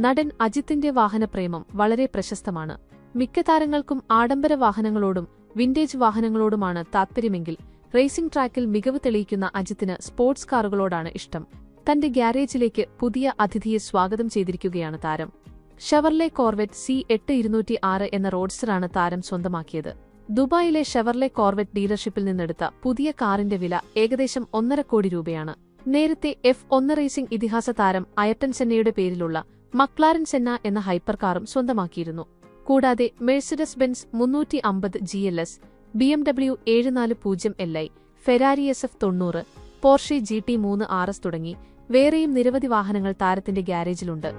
നടൻ അജിത്തിന്റെ വാഹനപ്രേമം വളരെ പ്രശസ്തമാണ്. മിക്ക താരങ്ങൾക്കും ആഡംബര വാഹനങ്ങളോടും വിന്റേജ് വാഹനങ്ങളോടുമാണ് താത്പര്യമെങ്കിൽ റേസിംഗ് ട്രാക്കിൽ മികവ് തെളിയിക്കുന്ന അജിത്തിന് സ്പോർട്സ് കാറുകളോടാണ് ഇഷ്ടം. തന്റെ ഗ്യാരേജിലേക്ക് പുതിയ അതിഥിയെ സ്വാഗതം ചെയ്തിരിക്കുകയാണ് താരം. ഷെവർലെ കോർവെറ്റ് സി എട്ട് ഇരുന്നൂറ്റി ആറ് എന്ന റോഡ്സ്റ്ററാണ് താരം സ്വന്തമാക്കിയത്. ദുബായിലെ ഷെവർലെ കോർവെറ്റ് ഡീലർഷിപ്പിൽ നിന്നെടുത്ത പുതിയ കാറിന്റെ വില ഏകദേശം ഒന്നര കോടി രൂപയാണ്. നേരത്തെ എഫ് ഒന്ന് റേസിംഗ് ഇതിഹാസ താരം അയട്ടൻ സെന്നയുടെ പേരിലുള്ള മക്ലാരൻ സെന്ന എന്ന ഹൈപ്പർ കാറും സ്വന്തമാക്കിയിരുന്നു. കൂടാതെ മെഴ്സിഡസ് ബെൻസ് മുന്നൂറ്റി അമ്പത് G L S B M W ഏഴ് നാല് പൂജ്യം L I Ferrari S F തൊണ്ണൂറ് പോർഷെ ജി ടി മൂന്ന് ആർ എസ് തുടങ്ങി വേറെയും നിരവധി വാഹനങ്ങൾ താരത്തിന്റെ ഗ്യാരേജിലുണ്ട്.